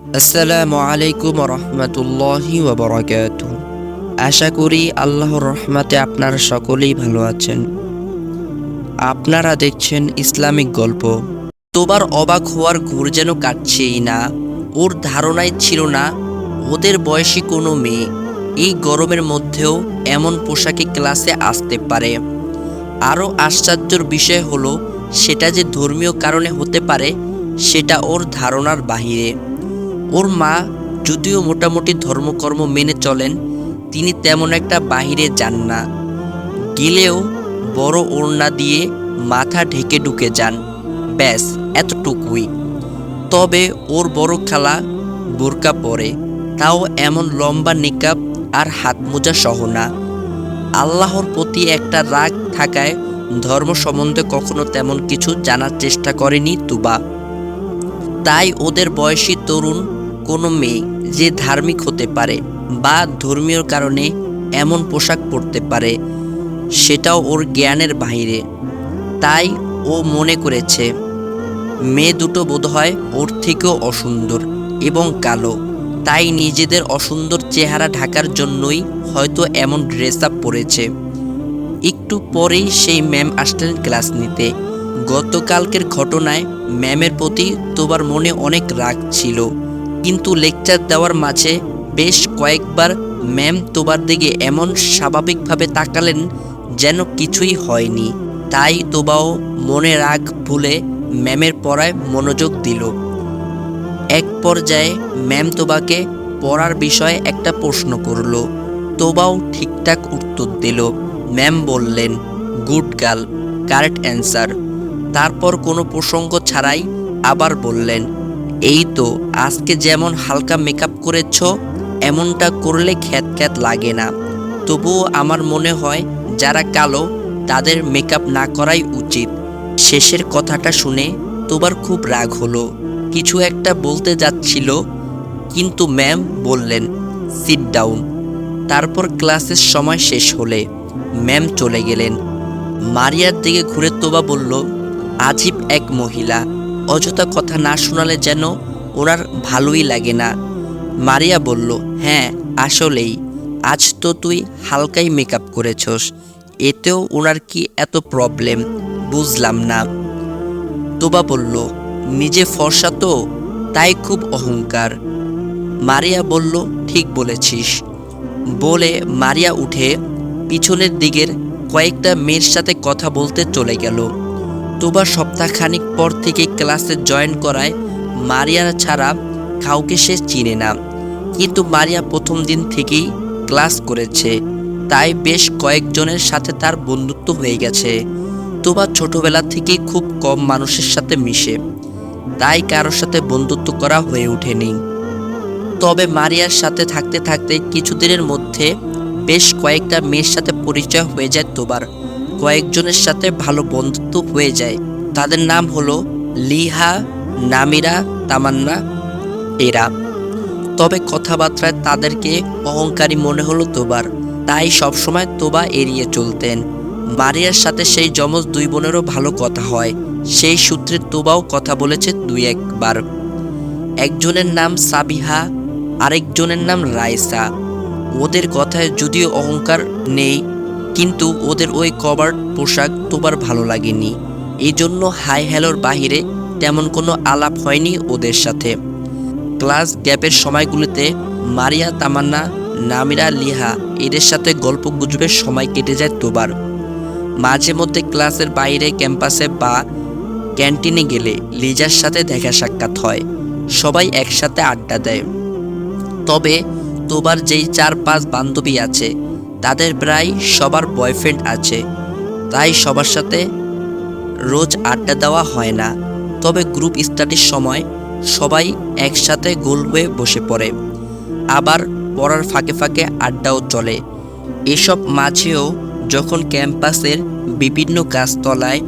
আসসালামু আলাইকুম রহমতুল্লাহি ওবরাকাত আশা করি আল্লাহর রহমতে আপনারা সকলেই ভালো আছেন। আপনারা দেখছেন ইসলামিক গল্প। তোবার অবাক হওয়ার ঘুর যেন কাটছেই না, ওর ধারণায় ছিল না, ওদের বয়সী কোনো মেয়ে, এই গরমের মধ্যেও এমন পোশাকে ক্লাসে আসতে পারে। আরও আশ্চর্যর বিষয় হলো, সেটা যে ধর্মীয় কারণে হতে পারে, সেটা ওর ধারণার বাহিরে। ওর মা যদিও মোটামুটি ধর্মকর্ম মেনে চলেন, তিনি তেমন একটা বাহিরে যান না। গেলেও বড় ওড়না দিয়ে মাথা ঢেকে ঢুকে যান। ব্যাস, এতটুকুই। তবে ওর বড় খালা বোরকা পরে, তাও এমন লম্বা নিকাব আর হাত মোজা সহ না। আল্লাহর প্রতি একটা রাগ থাকায় ধর্ম সম্বন্ধে কখনো তেমন কিছু জানার চেষ্টা করেনি তুবা। তাই ওদের বয়সী তরুণ কোনো মেয়ে যে ধার্মিক হতে পারে বা ধর্মীয় কারণে এমন পোশাক পরতে পারে, সেটাও ওর জ্ঞানের বাহিরে। তাই ও মনে করেছে, মেয়ে দুটো বোধহয় ওর থেকেও অসুন্দর এবং কালো। তাই নিজেদের অসুন্দর চেহারা ঢাকার জন্যই হয়তো এমন ড্রেস আপ পরেছে। একটু পরেই সেই ম্যাম আসলেন ক্লাস নিতে। গতকালকের ঘটনায় ম্যামের প্রতি তোমার মনে অনেক রাগ ছিল। কিন্তু লেকচার দেওয়ার মাঝে বেশ কয়েকবার ম্যাম তোবার দিকে এমন স্বাভাবিকভাবে তাকালেন যেন কিছুই হয়নি। তাই তোবাও মনে রাগ ভুলে ম্যামের পড়ায় মনোযোগ দিল। এক পর্যায়ে ম্যাম তোবাকে পড়ার বিষয়ে একটা প্রশ্ন করল। তোবাও ঠিকঠাক উত্তর দিল। ম্যাম বললেন, গুড গার্ল, কারেক্ট অ্যান্সার। তারপর কোনো প্রসঙ্গ ছাড়াই আবার বললেন এই তো, আজকে যেমন হালকা মেকআপ করেছ, এমনটা করলে খ্যাত খ্যাত লাগে না। তবুও আমার মনে হয়, যারা কালো, তাদের মেকআপ না করাই উচিত। শেষের কথাটা শুনে তোবার খুব রাগ হলো। কিছু একটা বলতে যাচ্ছিল, কিন্তু ম্যাম বললেন সিট ডাউন তারপর ক্লাসের সময় শেষ হলে ম্যাম চলে গেলেন। মারিয়ার দিকে ঘুরে তোবা বলল, আজীব এক মহিলা অযথা কথা না শোনালে যেন ওনার ভালোই লাগে না। মারিয়া বলল হ্যাঁ আসলেই। আজ তো তুই হালকাই মেকআপ করেছস। এতেও ওনার কি এত প্রবলেম বুঝলাম না। তোবা বলল, নিজে ফর্সা তো, তাই খুব অহংকার। মারিয়া বলল, ঠিক বলেছিস। বলে মারিয়া উঠে পিছনের দিকের কয়েকটা মেয়ের সাথে কথা বলতে চলে গেল। তোবা সপ্তাহখানিক পর থেকে ক্লাসে জয়েন করায় মারিয়া ছাড়া কাউকে সে চিনে না। কিন্তু মারিয়া প্রথম দিন থেকেই ক্লাস করেছে। তাই বেশ কয়েকজনের সাথে তার বন্ধুত্ব হয়ে গেছে। তোবা ছোটবেলা থেকেই খুব কম মানুষের সাথে মিশে। তাই কারোর সাথে বন্ধুত্ব করা হয়ে ওঠেনি। তবে মারিয়ার সাথে থাকতে থাকতে কিছুদিনের মধ্যে বেশ কয়েকটা মেয়ের সাথে পরিচয় হয়ে যায় তোবার। কয়েকজনের সাথে ভালো বন্ধুত্ব হয়ে যায়। তাদের নাম হলো লিহা, নামিরা, তামান্না, এরা। তবে কথাবার্তায় তাদেরকে অহংকারী মনে হলো তোবার। তাই সবসময় তোবা এড়িয়ে চলতেন। মারিয়ার সাথে সেই যমজ দুই বোনেরও ভালো কথা হয়। সেই সূত্রে তোবাও কথা বলেছে দুই একবার। একজনের নাম সাবিহা, আরেকজনের নাম রাইসা। ওদের কথায় যদিও অহংকার নেই কিন্তু ওদের ওই কভার পোশাক তোবার ভালো লাগেনি। এই জন্য হাই হ্যালোর বাহিরে তেমন কোনো আলাপ হয়নি ওদের সাথে। ক্লাস গ্যাপের সময়গুলিতে মারিয়া, তামান্না, নামিরা, লিহা এদের সাথে গল্প গুজবের সময় কেটে যায় তোবার। মাঝে মধ্যে ক্লাসের বাইরে ক্যাম্পাসে বা ক্যান্টিনে গেলে লিজার সাথে দেখা সাক্ষাৎ হয়। সবাই একসাথে আড্ডা দেয়। তবে তোবার যেই চার পাঁচ বান্ধবী আছে তাদের প্রায় সবার বয়ফ্রেন্ড আছে। তাই সবার সাথে রোজ আড্ডা দেওয়া হয় না। তবে গ্রুপ স্টাডির সময় সবাই একসাথে গোল হয়ে বসে পড়ে। আবার পড়ার ফাঁকে ফাঁকে আড্ডাও চলে। এসব মাঝেও যখন ক্যাম্পাসের বিভিন্ন গাছতলায়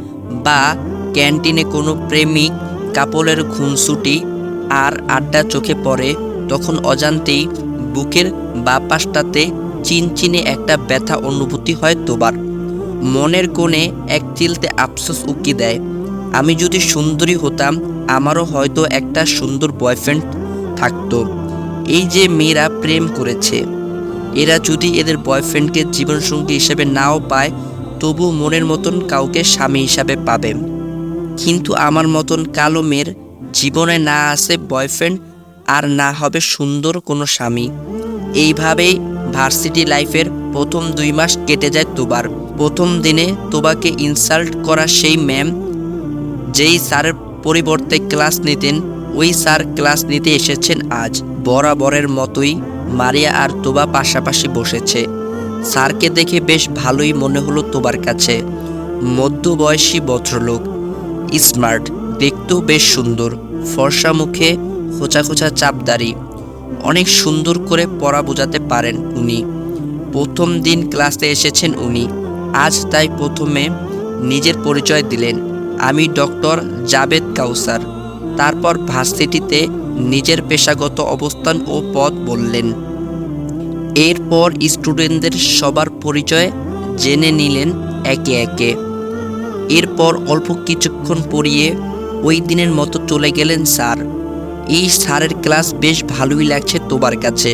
বা ক্যান্টিনে কোনো প্রেমিক কাপলের খুনসুটি আর আড্ডা চোখে পড়ে, তখন অজান্তেই বুকের বা পাশটাতে চিনচিনে একটা ব্যথা অনুভূতি হয় তোবার। মনের কোণে এক চিলতে আফসোস উকি দেয়। আমি যদি সুন্দরী হতাম, আমারও হয়তো একটা সুন্দর বয়ফ্রেন্ড থাকতো। এই যে মেয়েরা প্রেম করেছে, এরা যদি এদের বয়ফ্রেন্ডকে জীবনসঙ্গী হিসেবে নাও পায় তবু মনের মতন কাউকে স্বামী হিসাবে পাবে। কিন্তু আমার মতন কালো মেয়ের জীবনে না আসে বয়ফ্রেন্ড আর না হবে সুন্দর কোনো স্বামী। এইভাবেই ভার্সিটি লাইফের প্রথম দুই মাস কেটে যায় তোবার। প্রথম দিনে তোবাকে ইনসাল্ট করা সেই ম্যাম যেই স্যারের পরিবর্তে ক্লাস নিতেন, ওই স্যার ক্লাস নিতে এসেছেন আজ। বরাবরের মতোই মারিয়া আর তোবা পাশাপাশি বসেছে। স্যারকে দেখে বেশ ভালোই মনে হলো তোবার কাছে। মধ্যবয়সী ভদ্রলোক স্মার্ট দেখতেও বেশ সুন্দর। ফর্সা মুখে খোঁচা খোঁচা চাপদারি অনেক সুন্দর করে পড়া বোঝাতে পারেন উনি। প্রথম দিন ক্লাসে এসেছেন উনি। আজ তাই প্রথমে নিজের পরিচয় দিলেন। আমি ডক্টর জাবেদ কাউসার। তারপর ভার্সিটিতে নিজের পেশাগত অবস্থান ও পদ বললেন। এরপর স্টুডেন্টদের সবার পরিচয় জেনে নিলেন একে একে। এরপর অল্প কিছুক্ষণ পড়িয়ে ওই দিনের মতো চলে গেলেন স্যার। এই স্যারের ক্লাস বেশ ভালোই লাগছে তোবার কাছে।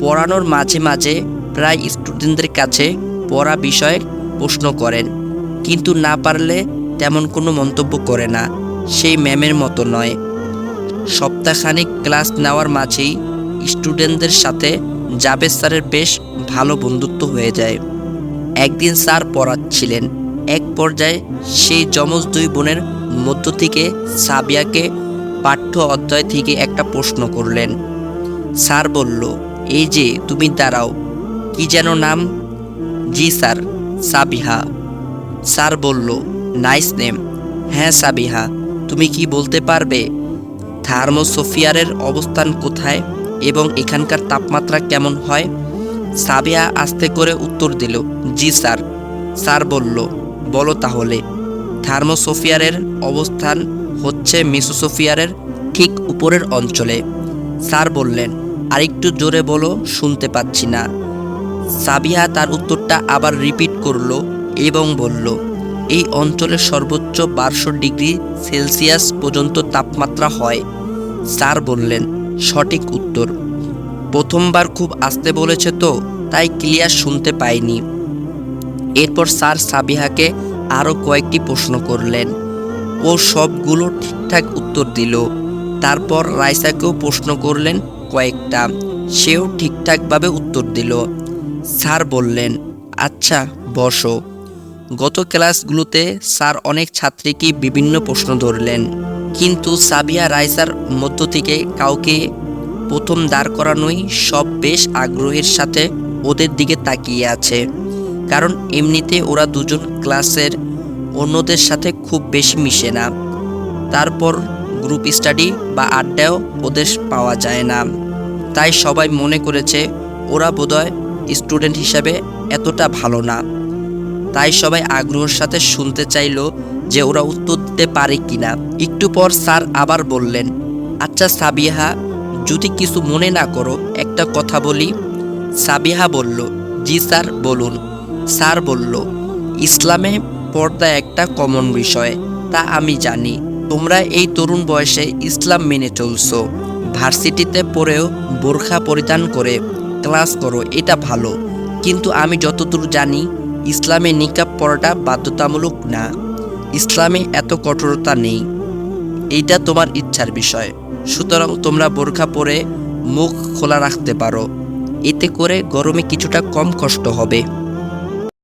পড়ানোর মাঝে মাঝে প্রায় স্টুডেন্টদের কাছে পড়া বিষয়ে প্রশ্ন করেন, কিন্তু না পারলে তেমন কোনো মন্তব্য করে না, সেই ম্যামের মতো নয়। সপ্তাহখানিক ক্লাস নেওয়ার মাঝেই স্টুডেন্টদের সাথে জাবেদ স্যারের বেশ ভালো বন্ধুত্ব হয়ে যায়। একদিন স্যার পড়াচ্ছিলেন, এক পর্যায়ে সেই যমজ দুই বোনের মধ্য থেকে সাবিয়াকে পাঠ্য অধ্যায় থেকে একটা প্রশ্ন করলেন। স্যার বলল, এই যে তুমি দাঁড়াও, কি যেন নাম? জি স্যার, সাবিহা। স্যার বলল, নাইস নেম। হ্যাঁ সাবিহা, তুমি কি বলতে পারবে? থার্মোসোফিয়ারের অবস্থান কোথায় এবং এখানকার তাপমাত্রা কেমন হয়? সাবিহা আস্তে করে উত্তর দিল, জি স্যার। স্যার বলল, বলো তাহলে, থার্মোসোফিয়ারের অবস্থান হচ্ছে মিসোসোফিয়ারের ঠিক উপরের অঞ্চলে। স্যার বললেন, আরেকটু জোরে বলো, শুনতে পাচ্ছি না। সাবিহা তার উত্তরটা আবার রিপিট করল এবং বলল, এই অঞ্চলের সর্বোচ্চ বারোশো ডিগ্রি সেলসিয়াস পর্যন্ত তাপমাত্রা হয়। স্যার বললেন, সঠিক উত্তর। প্রথমবার খুব আস্তে বলেছে তো, তাই ক্লিয়ার শুনতে পাইনি। এরপর স্যার সাবিহাকে আরও কয়েকটি প্রশ্ন করলেন। ও সবগুলো ঠিকঠাক উত্তর দিল। তারপর রাইসাকেও প্রশ্ন করলেন কয়েকটা। সেও ঠিকঠাকভাবে উত্তর দিল। স্যার বললেন আচ্ছা বসো। গত ক্লাসগুলোতে স্যার অনেক ছাত্রীকে বিভিন্ন প্রশ্ন ধরলেন। কিন্তু সাবিয়া রাইসার মধ্য থেকে কাউকে প্রথম দাঁড় করানোই সব বেশ আগ্রহের সাথে ওদের দিকে তাকিয়ে আছে। কারণ এমনিতে ওরা দুজন ক্লাসের অন্যদের সাথে খুব বেশি মিশে না। তারপর গ্রুপ স্টাডি বা আড্ডাও ওদের পাওয়া যায় না। তাই সবাই মনে করেছে, ওরা বোধহয় স্টুডেন্ট হিসাবে এতটা ভালো না। তাই সবাই আগ্রহের সাথে শুনতে চাইলো যে ওরা উত্তর দিতে পারে কিনা। একটু পর স্যার আবার বললেন আচ্ছা সাবিহা, যদি কিছু মনে না করো, একটা কথা বলি। সাবিহা বলল, জি স্যার, বলুন। স্যার বলল, ইসলামে পর্দা একটা কমন বিষয়, তা আমি জানি। তোমরা এই তরুণ বয়সে ইসলাম মেনে চলছো। ভার্সিটিতে পড়েও বোরখা পরিধান করে ক্লাস করো, এটা ভালো। কিন্তু আমি যতদূর জানি, ইসলামে নিকাব পড়াটা বাধ্যতামূলক না। ইসলামে এত কঠোরতা নেই। এইটা তোমার ইচ্ছার বিষয়। সুতরাং তোমরা বোরখা পরে মুখ খোলা রাখতে পারো। এতে করে গরমে কিছুটা কম কষ্ট হবে।